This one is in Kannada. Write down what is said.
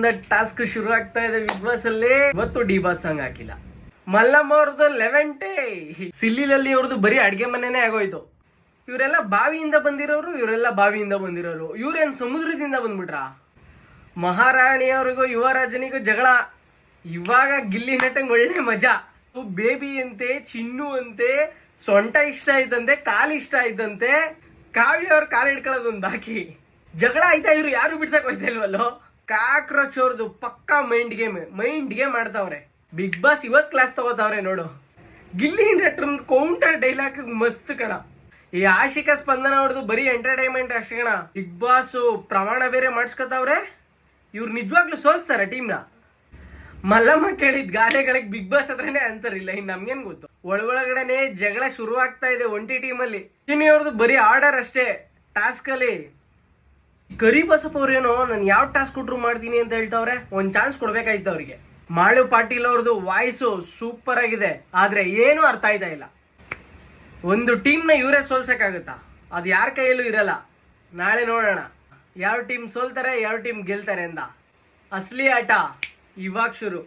ಟಾಸ್ಕ್ ಶುರು ಆಗ್ತಾ ಇದೆ ಬಿಗ್ ಬಾಸ್ ಅಲ್ಲಿ. ಇವತ್ತು ಡಿ ಬಾಸ್ ಸಾಂಗ್ ಹಾಕಿಲ್ಲ. ಮಲ್ಲಮ್ಮ ಅವ್ರದ್ದು ಲೆವೆಂಟೇ. ಸಿಲ್ಲಿಲಲ್ಲಿ ಅವ್ರದ್ದು ಬರೀ ಅಡ್ಗೆ ಮನೆನೇ ಆಗೋಯ್ತು. ಇವರೆಲ್ಲ ಬಾವಿಯಿಂದ ಬಂದಿರೋರು, ಇವರೆಲ್ಲ ಬಾವಿಯಿಂದ ಬಂದಿರೋರು. ಇವ್ರೇನ್ ಸಮುದ್ರದಿಂದ ಬಂದ್ಬಿಟ್ರ? ಮಹಾರಾಣಿಯವ್ರಿಗೂ ಯುವರಾಜನಿಗೂ ಜಗಳ. ಇವಾಗ ಗಿಲ್ಲಿ ನಟಂಗ್ ಒಳ್ಳೆ ಮಜಾ. ಬೇಬಿ ಅಂತೆ, ಚಿನ್ನು ಅಂತೆ, ಸೊಂಟ ಇಷ್ಟ ಇದ್ದಂತೆ ಕಾಲ್ ಇಷ್ಟ ಇದ್ದಂತೆ ಕಾವ್ಯ ಅವ್ರ ಕಾಲು ಹಿಡ್ಕೊಳ್ಳೋದು ಒಂದು ಬಾಕಿ. ಜಗಳ ಆಯ್ತಾ ಇವ್ರು? ಯಾರು ಬಿಡ್ಸಕ್ ಹೋಯ್ತಾ ಇಲ್ವಲ್ಲೋ? ಕಾಕ್ರೋಚ್ ಅವ್ರದ್ದು ಪಕ್ಕಾ ಮೈಂಡ್ ಗೇಮ್ ಮೈಂಡ್ ಗೇಮ್ ಮಾಡ್ತಾವ್ರೆ ಬಿಗ್ ಬಾಸ್ ಇವತ್ತು ಕ್ಲಾಸ್ ತಗೋತಾವ್ರೆ ನೋಡು. ಗಿಲ್ಲಿ ಟ್ರಮ್ ಕೌಂಟರ್ ಡೈಲಾಗ್ ಮಸ್ತ್ ಕಣ. ಈ ಆಶಿಕಾ ಸ್ಪಂದನ ಅವ್ರದ್ದು ಬರೀ ಎಂಟರ್ಟೈನ್ಮೆಂಟ್ ಅಷ್ಟೇ ಕಣ. ಬಿಗ್ ಬಾಸ್ ಪ್ರಮಾಣ ಬೇರೆ ಮಾಡಿಸ್ಕೊತಾವ್ರೆ. ಇವ್ರು ನಿಜವಾಗ್ಲೂ ಟೀಮ್ ಟೀಮ್ನ ಮಲ್ಲಮ್ಮ ಕೇಳಿದ ಗಾದೆಗಳಿಗೆ ಬಿಗ್ ಬಾಸ್ ಹತ್ರನೇ ಆನ್ಸರ್ ಇಲ್ಲ. ಇನ್ ನಮ್ಗೇನ್ ಗೊತ್ತು? ಒಳಗೊಳಗಡೆನೆ ಜಗಳ ಶುರು ಆಗ್ತಾ ಇದೆ ಒಂಟಿ ಟೀಮ್ ಅಲ್ಲಿ. ಅವ್ರದ್ದು ಬರೀ ಆರ್ಡರ್ ಅಷ್ಟೇ. ಟಾಸ್ಕ್ ಅಲ್ಲಿ ಕರಿ ಬಸಪ್ಪ ಅವ್ರೇನೋ, ನಾನು ಯಾವ ಟಾಸ್ಕ್ ಕೊಟ್ರು ಮಾಡ್ತೀನಿ ಅಂತ ಹೇಳ್ತಾವ್ರೆ, ಒಂದು ಚಾನ್ಸ್ ಕೊಡ್ಬೇಕಾಯ್ತು ಅವ್ರಿಗೆ. ಮಾಳು ಪಾಟೀಲ್ ಅವ್ರದ್ದು ವಾಯ್ಸು ಸೂಪರ್ ಆಗಿದೆ, ಆದ್ರೆ ಏನು ಅರ್ಥ ಆಯ್ತಾ ಇಲ್ಲ. ಒಂದು ಟೀಮ್ನ ಇವರೇ ಸೋಲ್ಸಕ್ಕಾಗುತ್ತಾ? ಅದು ಯಾರ ಕೈಯಲ್ಲೂ ಇರಲ್ಲ. ನಾಳೆ ನೋಡೋಣ. ಯಾವ ಟೀಮ್ ಸೋಲ್ತಾರೆ, ಯಾವ ಟೀಮ್ ಗೆಲ್ತಾರೆ ಅಂತ. ಅಸಲಿ ಆಟ ಇವಾಗ ಶುರು.